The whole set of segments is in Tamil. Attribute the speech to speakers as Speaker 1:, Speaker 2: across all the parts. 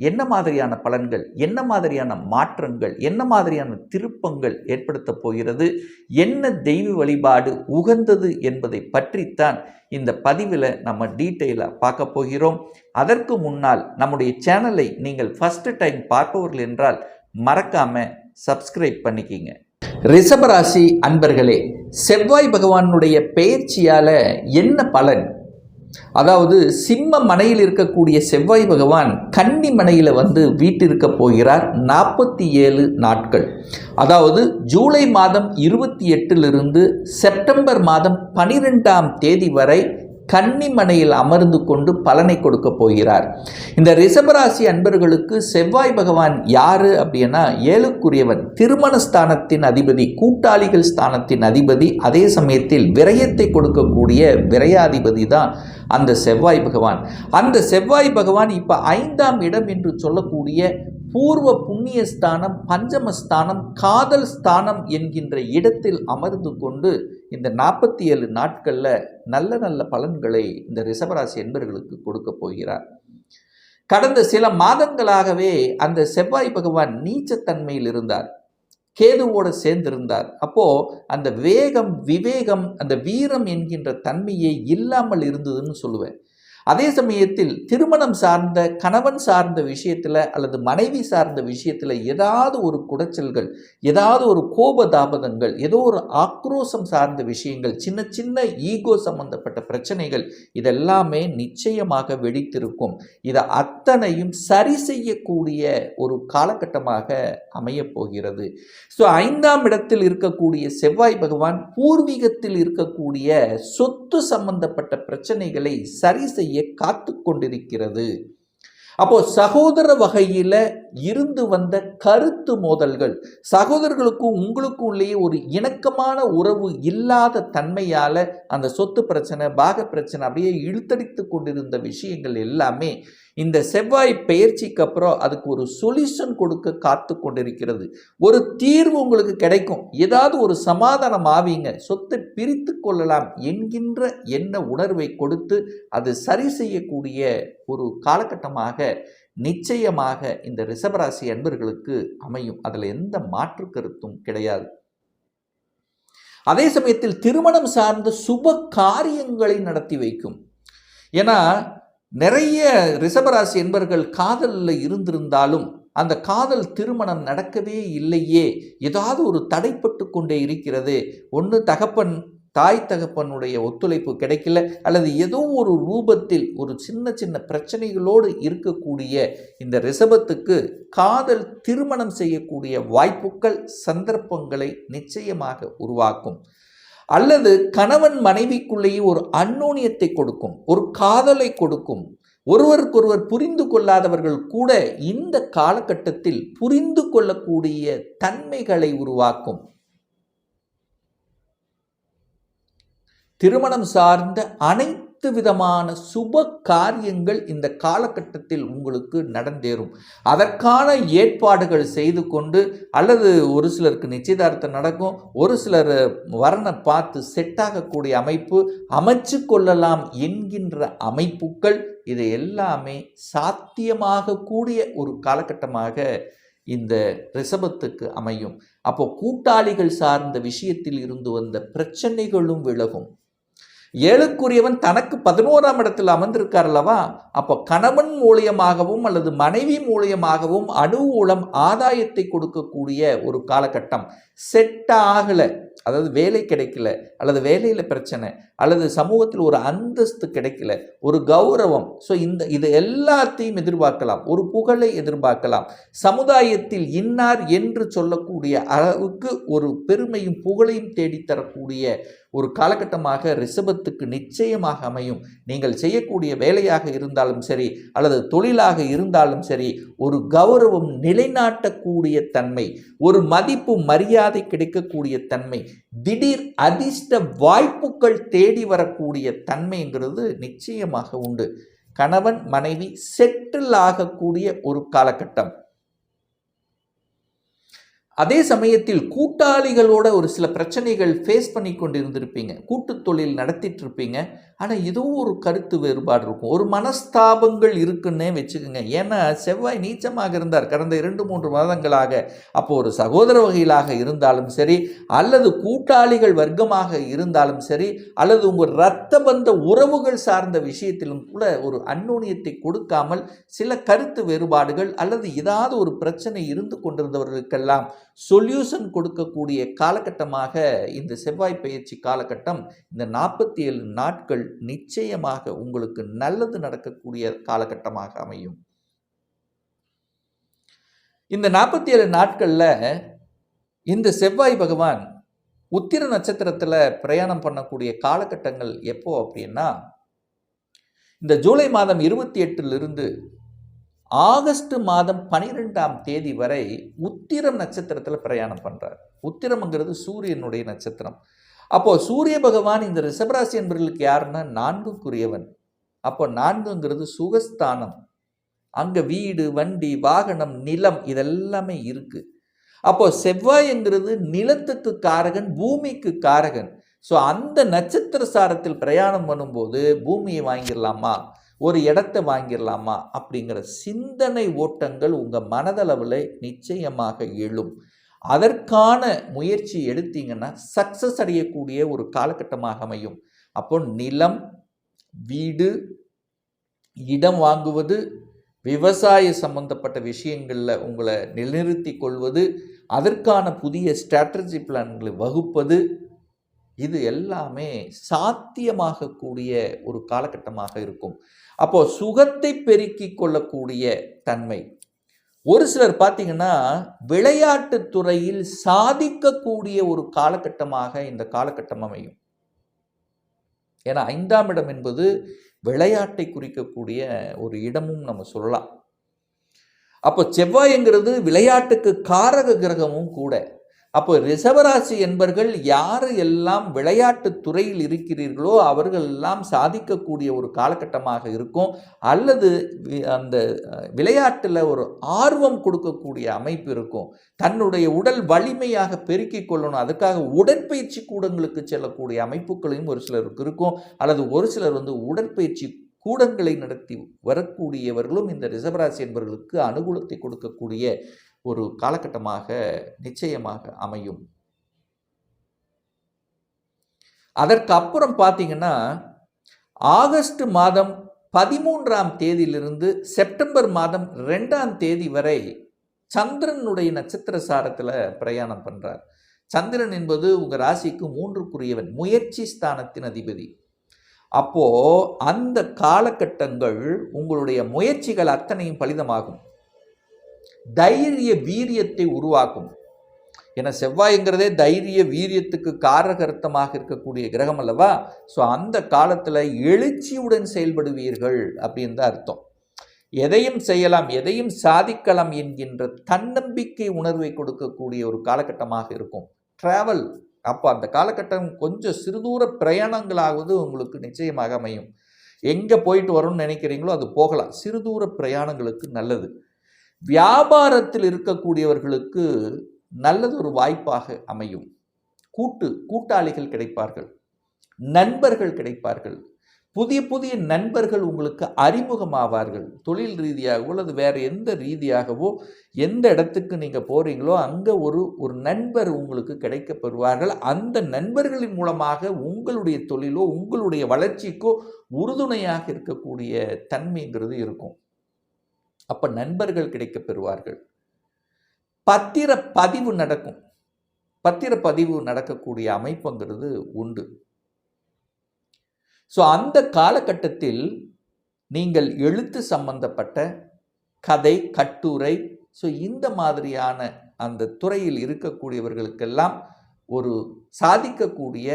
Speaker 1: என்ன மாதிரியான பலன்கள் என்ன மாதிரியான மாற்றங்கள் என்ன மாதிரியான திருப்பங்கள் ஏற்படுத்த போகிறது என்ன தெய்வ வழிபாடு உகந்தது என்பதை பற்றித்தான் இந்த பதிவில் நம்ம டீட்டெயிலாக பார்க்க போகிறோம். அதற்கு முன்னால் நம்முடைய சேனலை நீங்கள் ஃபஸ்ட்டு டைம் பார்ப்பவர்கள் என்றால் மறக்காமல் சப்ஸ்கிரைப் பண்ணிக்கிங்க. ரிஷபராசி அன்பர்களே செவ்வாய் பகவானுடைய பெயர்ச்சியால் என்ன பலன்? அதாவது சிம்ம மனையில் இருக்கக்கூடிய செவ்வாய் பகவான் கன்னி மனையில் வந்து வீட்டிருக்க போகிறார் நாற்பத்தி ஏழு நாட்கள். அதாவது ஜூலை மாதம் இருபத்தி எட்டிலிருந்து செப்டம்பர் மாதம் பனிரெண்டாம் தேதி வரை கன்னிமனையில் அமர்ந்து கொண்டு பலனை கொடுக்க போகிறார். இந்த ரிஷபராசி அன்பர்களுக்கு செவ்வாய் பகவான் யாரு அப்படின்னா ஏழுக்குரியவன். திருமண ஸ்தானத்தின் அதிபதி கூட்டாளிகள் ஸ்தானத்தின் அதிபதி அதே சமயத்தில் விரயத்தை கொடுக்கக்கூடிய விரயாதிபதி தான் அந்த செவ்வாய் பகவான். அந்த செவ்வாய் பகவான் இப்போ ஐந்தாம் இடம் என்று சொல்லக்கூடிய பூர்வ புண்ணிய ஸ்தானம் பஞ்சமஸ்தானம் காதல் ஸ்தானம் என்கின்ற இடத்தில் அமர்ந்து கொண்டு இந்த நாற்பத்தி ஏழு நாட்களில் நல்ல நல்ல பலன்களை இந்த ரிஷபராசி என்பர்களுக்கு கொடுக்க போகிறார். கடந்த சில மாதங்களாகவே அந்த செவ்வாய் பகவான் நீச்சத்தன்மையில் இருந்தார். கேதுவோடு சேர்ந்திருந்தார். அப்போ அந்த வேகம் விவேகம் அந்த வீரம் என்கின்ற தன்மையே இல்லாமல் இருந்ததுன்னு சொல்லுவேன். அதே சமயத்தில் திருமணம் சார்ந்த கணவன் சார்ந்த விஷயத்தில் அல்லது மனைவி சார்ந்த விஷயத்தில் ஏதாவது ஒரு குடைச்சல்கள் ஏதாவது ஒரு கோப தாபதங்கள் ஏதோ ஒரு ஆக்ரோஷம் சார்ந்த விஷயங்கள் சின்ன சின்ன ஈகோ சம்பந்தப்பட்ட பிரச்சனைகள் இதெல்லாமே நிச்சயமாக வெடித்திருக்கும். இதை அத்தனையும் சரி செய்யக்கூடிய ஒரு காலகட்டமாக அமையப் போகிறது. ஸோ ஐந்தாம் இடத்தில் இருக்கக்கூடிய செவ்வாய் பகவான் பூர்வீகத்தில் இருக்கக்கூடிய சொத்து சம்பந்தப்பட்ட பிரச்சனைகளை சரி செய்ய காத்து கொண்டிருக்கிறது. அப்போ சகோதர வகையில் இருந்து வந்த கருத்து மோதல்கள் சகோதரர்களுக்கும் உங்களுக்கும் உள்ளேயே ஒரு இணக்கமான உறவு இல்லாத தன்மையால் அந்த சொத்து பிரச்சனை பாக பிரச்சனை அப்படியே இழுத்தடித்து கொண்டிருந்த விஷயங்கள் எல்லாமே இந்த செவ்வாய் பயிற்சிக்கு அப்புறம் அதுக்கு ஒரு சொல்யூஷன் கொடுக்க காத்து கொண்டிருக்கிறது. ஒரு தீர்வு உங்களுக்கு கிடைக்கும். ஏதாவது ஒரு சமாதானம் ஆவீங்க. சொத்தை பிரித்து கொள்ளலாம் என்கின்ற என்ன உணர்வை கொடுத்து அது சரி செய்யக்கூடிய ஒரு காலகட்டமாக நிச்சயமாக இந்த ரிஷபராசி அன்பர்களுக்கு அமையும். அதில் எந்த மாற்று கருத்தும் கிடையாது. அதே சமயத்தில் திருமணம் சார்ந்த சுப காரியங்களை நடத்தி வைக்கும். ஏன்னா நிறைய ரிஷபராசி என்பர்கள் காதலில் இருந்திருந்தாலும் அந்த காதல் திருமணம் நடக்கவே இல்லையே. ஏதாவது ஒரு தடைப்பட்டு கொண்டே இருக்கிறது. ஒன்று தகப்பன் தாய் தகப்பனுடைய ஒத்துழைப்பு கிடைக்கல. அல்லது ஏதோ ஒரு ரூபத்தில் ஒரு சின்ன சின்ன பிரச்சனைகளோடு இருக்கக்கூடிய இந்த ரிஷபத்துக்கு காதல் திருமணம் செய்யக்கூடிய வாய்ப்புகள் சந்தர்ப்பங்களை நிச்சயமாக உருவாக்கும். அல்லது கணவன் மனைவிக்குள்ளேயே ஒரு அந்நோனியத்தை கொடுக்கும் ஒரு காதலை கொடுக்கும் ஒருவருக்கொருவர் புரிந்து கொள்ளாதவர்கள் கூட இந்த காலகட்டத்தில் புரிந்து கொள்ளக்கூடிய தன்மைகளை உருவாக்கும். திருமணம் சார்ந்த அனைத்து அனைத்து விதமான சுப காரியங்கள் இந்த காலகட்டத்தில் உங்களுக்கு நடந்தேறும். அதற்கான ஏற்பாடுகள் செய்து கொண்டு அல்லது ஒரு சிலருக்கு நிச்சயதார்த்தம் நடக்கும் ஒரு சிலர் வரனை பார்த்து செட் ஆகக்கூடிய அமைப்பு அமைச்சு கொள்ளலாம் என்கின்ற அமைப்புகள் இது எல்லாமே சாத்தியமாக கூடிய ஒரு காலகட்டமாக இந்த ரிசபத்துக்கு அமையும். அப்போ கூட்டாளிகள் சார்ந்த விஷயத்தில் இருந்து வந்த பிரச்சனைகளும் விலகும். ஏழுக்குரியவன் தனக்கு பதினோராம் இடத்தில் அமர்ந்திருக்கார் அல்லவா? அப்போ கணவன் மூலியமாகவும் அல்லது மனைவி மூலியமாகவும் அணுகூலம் ஆதாயத்தை கொடுக்கக்கூடிய ஒரு காலகட்டம். செட் ஆகலை அதாவது வேலை கிடைக்கல அல்லது வேலையில் பிரச்சனை அல்லது சமூகத்தில் ஒரு அந்தஸ்து கிடைக்கல ஒரு கௌரவம். ஸோ இந்த இது எல்லாத்தையும் எதிர்பார்க்கலாம். ஒரு புகழை எதிர்பார்க்கலாம். சமுதாயத்தில் இன்னார் என்று சொல்லக்கூடிய அளவுக்கு ஒரு பெருமையும் புகழையும் தேடித்தரக்கூடிய ஒரு காலகட்டமாக ரிஷபத்துக்கு நிச்சயமாக அமையும். நீங்கள் செய்யக்கூடிய வேலையாக இருந்தாலும் சரி அல்லது தொழிலாக இருந்தாலும் சரி ஒரு கௌரவம் நிலைநாட்டக்கூடிய தன்மை ஒரு மதிப்பு மரியாதை கிடைக்கக்கூடிய தன்மை திடீர் அதிர்ஷ்ட வாய்ப்புகள் தேடி வரக்கூடிய தன்மைங்கிறது நிச்சயமாக உண்டு. கணவன் மனைவி செட்டில் ஆகக்கூடிய ஒரு காலகட்டம். அதே சமயத்தில் கூட்டாளிகளோட ஒரு சில பிரச்சனைகள் ஃபேஸ் பண்ணி கொண்டு இருந்திருப்பீங்க கூட்டு தொழில் நடத்திட்டு இருப்பீங்க. ஆனால் ஏதோ ஒரு கருத்து வேறுபாடு இருக்கும். ஒரு மனஸ்தாபங்கள் இருக்குன்னே வச்சுக்கோங்க. ஏன்னா செவ்வாய் நீச்சமாக இருந்தார். கடந்த இரண்டு மூன்று மாதங்களாக அப்போ ஒரு சகோதர வகையிலாக இருந்தாலும் சரி அல்லது கூட்டாளிகள் வர்க்கமாக இருந்தாலும் சரி அல்லது உங்கள் இரத்த பந்த உறவுகள் சார்ந்த விஷயத்திலும் கூட ஒரு அந்நுண்ணியத்தை கொடுக்காமல் சில கருத்து வேறுபாடுகள் அல்லது ஏதாவது ஒரு பிரச்சனை இருந்து கொண்டிருந்தவர்களுக்கெல்லாம் சொல்யூஷன் கொடுக்கக்கூடிய காலகட்டமாக இந்த செவ்வாய் பயிற்சி காலகட்டம் இந்த நாற்பத்தி ஏழு நாட்கள் நிச்சயமாக உங்களுக்கு நல்லது நடக்கக்கூடிய காலகட்டமாக அமையும். இந்த நாற்பத்தி ஏழு நாட்களில் இந்த செவ்வாய் பகவான் உத்திர நட்சத்திரத்தில் பிரயாணம் பண்ணக்கூடிய காலகட்டங்கள் எப்போ அப்படின்னா இந்த ஜூலை மாதம் இருபத்தி எட்டிலிருந்து ஆகஸ்ட் மாதம் பனிரெண்டாம் தேதி வரை உத்திரம் நட்சத்திரத்தில் பிரயாணம் பண்ணுறார் உத்திரம்ங்கிறது சூரியனுடைய நட்சத்திரம். அப்போது சூரிய பகவான் இந்த ரிஷபராசி என்பவர்களுக்கு யாருன்னா நான்குக்குரியவன். அப்போ நான்குங்கிறது சுகஸ்தானம். அங்கே வீடு வண்டி வாகனம் நிலம் இதெல்லாமே இருக்குது அப்போ செவ்வாய்ங்கிறது நிலத்துக்கு காரகன் பூமிக்கு காரகன். ஸோ அந்த நட்சத்திர சாரத்தில் பிரயாணம் பண்ணும்போது பூமியை வாங்கிடலாமா? ஒரு இடத்த வாங்கிடலாமா? அப்படிங்கிற சிந்தனை ஓட்டங்கள் உங்கள் மனதளவில் நிச்சயமாக எழும். அதற்கான முயற்சி எடுத்தீங்கன்னா சக்ஸஸ் அடையக்கூடிய ஒரு காலகட்டமாக அமையும். அப்போ நிலம் வீடு இடம் வாங்குவது விவசாய சம்பந்தப்பட்ட விஷயங்களில் உங்களை நிலைநிறுத்தி கொள்வது அதற்கான புதிய ஸ்ட்ராட்டஜி பிளான்களை வகுப்பது இது எல்லாமே சாத்தியமாகக்கூடிய ஒரு காலகட்டமாக இருக்கும். அப்போ சுகத்தை பெருக்கிக் கொள்ளக்கூடிய தன்மை. ஒரு சிலர் பார்த்தீங்கன்னா விளையாட்டு துறையில் சாதிக்கக்கூடிய ஒரு காலகட்டமாக இந்த காலகட்டம் அமையும். ஏன்னா ஐந்தாம் இடம் என்பது விளையாட்டை குறிக்கக்கூடிய ஒரு இடமும் நம்ம சொல்லலாம். அப்போ செவ்வாய்ங்கிறது விளையாட்டுக்கு காரக கிரகமும் கூட. அப்போ ரிஷபராசி என்பர்கள் யார் எல்லாம் விளையாட்டு துறையில் இருக்கிறீர்களோ அவர்கள் எல்லாம் சாதிக்கக்கூடிய ஒரு காலகட்டமாக இருக்கும். அல்லது அந்த விளையாட்டில் ஒரு ஆர்வம் கொடுக்கக்கூடிய அமைப்பு இருக்கும். தன்னுடைய உடல் வலிமையாக பெருக்கிக் கொள்ளணும். அதுக்காக உடற்பயிற்சி கூடங்களுக்கு செல்லக்கூடிய அமைப்புகளையும் ஒரு சிலருக்கு இருக்கும். அல்லது ஒரு சிலர் வந்து உடற்பயிற்சி கூடங்களை நடத்தி வரக்கூடியவர்களும் இந்த ரிஷபராசி என்பவர்களுக்கு அனுகூலத்தை கொடுக்கக்கூடிய ஒரு காலகட்டமாக நிச்சயமாக அமையும். அதற்கு அப்புறம் பார்த்தீங்கன்னா ஆகஸ்ட் மாதம் பதிமூன்றாம் தேதியிலிருந்து செப்டம்பர் மாதம் ரெண்டாம் தேதி வரை சந்திரனுடைய நட்சத்திர சாரத்தில் பிரயாணம் பண்ணுறார் சந்திரன் என்பது உங்கள் ராசிக்கு மூன்றுக்குரியவன் முயற்சி ஸ்தானத்தின் அதிபதி. அப்போது அந்த காலகட்டங்கள் உங்களுடைய முயற்சிகள் அத்தனையும் பலிதமாகும். தைரிய வீரியத்தை உருவாக்கும். ஏன்னா செவ்வாய்ங்கிறதே தைரிய வீரியத்துக்கு காரகர்த்தமாக இருக்கக்கூடிய கிரகம் அல்லவா? ஸோ அந்த காலத்தில் எழுச்சியுடன் செயல்படுவீர்கள் அப்படின்னு தான் அர்த்தம். எதையும் செய்யலாம் எதையும் சாதிக்கலாம் என்கின்ற தன்னம்பிக்கை உணர்வை கொடுக்கக்கூடிய ஒரு காலகட்டமாக இருக்கும். ட்ராவல் அப்போ அந்த காலகட்டம் கொஞ்சம் சிறுதூர பிரயாணங்களாவது உங்களுக்கு நிச்சயமாக அமையும். எங்கே போயிட்டு வரணும்னு நினைக்கிறீங்களோ அது போகலாம். சிறு தூர பிரயாணங்களுக்கு நல்லது. வியாபாரத்தில் இருக்கக்கூடியவர்களுக்கு நல்லது ஒரு வாய்ப்பாக அமையும். கூட்டு கூட்டாளிகள் கிடைப்பார்கள். நண்பர்கள் கிடைப்பார்கள். புதிய புதிய நண்பர்கள் உங்களுக்கு அறிமுகமாவார்கள். தொழில் ரீதியாகவோ அல்லது வேறு எந்த ரீதியாகவோ எந்த இடத்துக்கு நீங்கள் போகிறீங்களோ அங்கே ஒரு ஒரு நண்பர் உங்களுக்கு கிடைக்கப்பெறுவார்கள். அந்த நண்பர்களின் மூலமாக உங்களுடைய தொழிலோ உங்களுடைய வளர்ச்சிக்கோ உறுதுணையாக இருக்கக்கூடிய தன்மைங்கிறது இருக்கும். அப்போ நண்பர்கள் கிடைக்கப் பெறுவார்கள் பத்திர பதிவு நடக்கும். பத்திர பதிவு நடக்கக்கூடிய அமைப்புங்கிறது உண்டு. ஸோ அந்த காலகட்டத்தில் நீங்கள் எழுத்து சம்பந்தப்பட்ட கதை கட்டுரை ஸோ இந்த மாதிரியான அந்த துறையில் இருக்கக்கூடியவர்களுக்கெல்லாம் ஒரு சாதிக்கக்கூடிய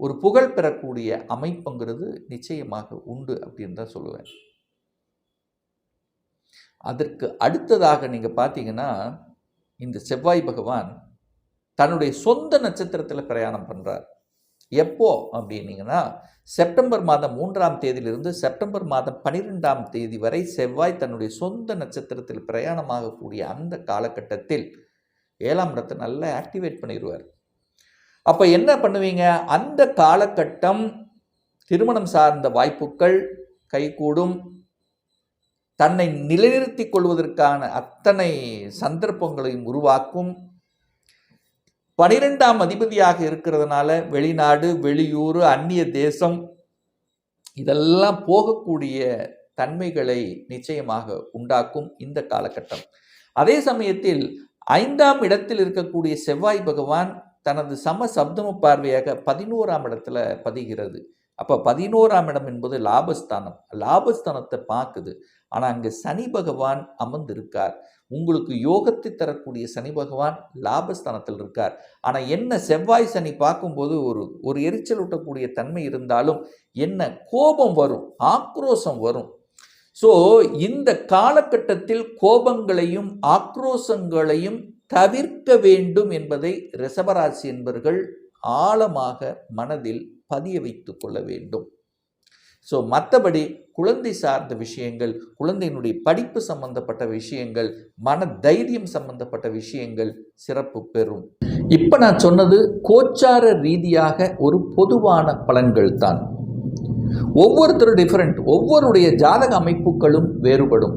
Speaker 1: ஒரு புகழ் பெறக்கூடிய அமைப்புங்கிறது நிச்சயமாக உண்டு அப்படின்னு தான் சொல்லுவேன். அதற்கு அடுத்ததாக நீங்கள் பார்த்தீங்கன்னா இந்த செவ்வாய் பகவான் தன்னுடைய சொந்த நட்சத்திரத்தில் பிரயாணம் பண்ணுறார் எப்போ அப்படின்னீங்கன்னா செப்டம்பர் மாதம் மூன்றாம் தேதியிலிருந்து செப்டம்பர் மாதம் பனிரெண்டாம் தேதி வரை செவ்வாய் தன்னுடைய சொந்த நட்சத்திரத்தில் பிரயாணமாகக்கூடிய அந்த காலகட்டத்தில் ஏழாம் இடத்தை நல்லா ஆக்டிவேட் பண்ணிடுவார் அப்போ என்ன பண்ணுவீங்க? அந்த காலகட்டம் திருமணம் சார்ந்த வாய்ப்புகள் கைகூடும். தன்னை நிலைநிறுத்திக் கொள்வதற்கான அத்தனை சந்தர்ப்பங்களையும் உருவாக்கும். பனிரெண்டாம் அதிபதியாக இருக்கிறதுனால வெளிநாடு வெளியூர் அந்நிய தேசம் இதெல்லாம் போகக்கூடிய தன்மைகளை நிச்சயமாக உண்டாக்கும் இந்த காலகட்டம். அதே சமயத்தில் ஐந்தாம் இடத்தில் இருக்கக்கூடிய செவ்வாய் பகவான் தனது சம சப்தம பார்வையாக பதினோராம் இடத்துல பதிகிறது. அப்போ பதினோராம் இடம் என்பது லாபஸ்தானம். லாபஸ்தானத்தை பார்க்குது. ஆனால் அங்கே சனி பகவான் அமர்ந்திருக்கார். உங்களுக்கு யோகத்தை தரக்கூடிய சனி பகவான் லாபஸ்தானத்தில் இருக்கார். ஆனால் என்ன செவ்வாய் சனி பார்க்கும்போது ஒரு ஒரு எரிச்சல் ஊட்டக்கூடிய தன்மை இருந்தாலும் என்ன கோபம் வரும் ஆக்ரோஷம் வரும். ஸோ இந்த காலகட்டத்தில் கோபங்களையும் ஆக்ரோஷங்களையும் தவிர்க்க வேண்டும் என்பதை ரிஷபராசி என்பவர்கள் ஆழமாக மனதில் பதிய வைத்து கொள்ள வேண்டும். ஸோ மற்றபடி குழந்தை சார்ந்த விஷயங்கள் குழந்தையினுடைய படிப்பு சம்பந்தப்பட்ட விஷயங்கள் மன தைரியம் சம்பந்தப்பட்ட விஷயங்கள் சிறப்பு பெறும். இப்போ நான் சொன்னது கோச்சார ரீதியாக ஒரு பொதுவான பலன்கள் தான். ஒவ்வொருத்தரும் டிஃப்ரெண்ட் ஒவ்வொருடைய ஜாதக அமைப்புகளும் வேறுபடும்.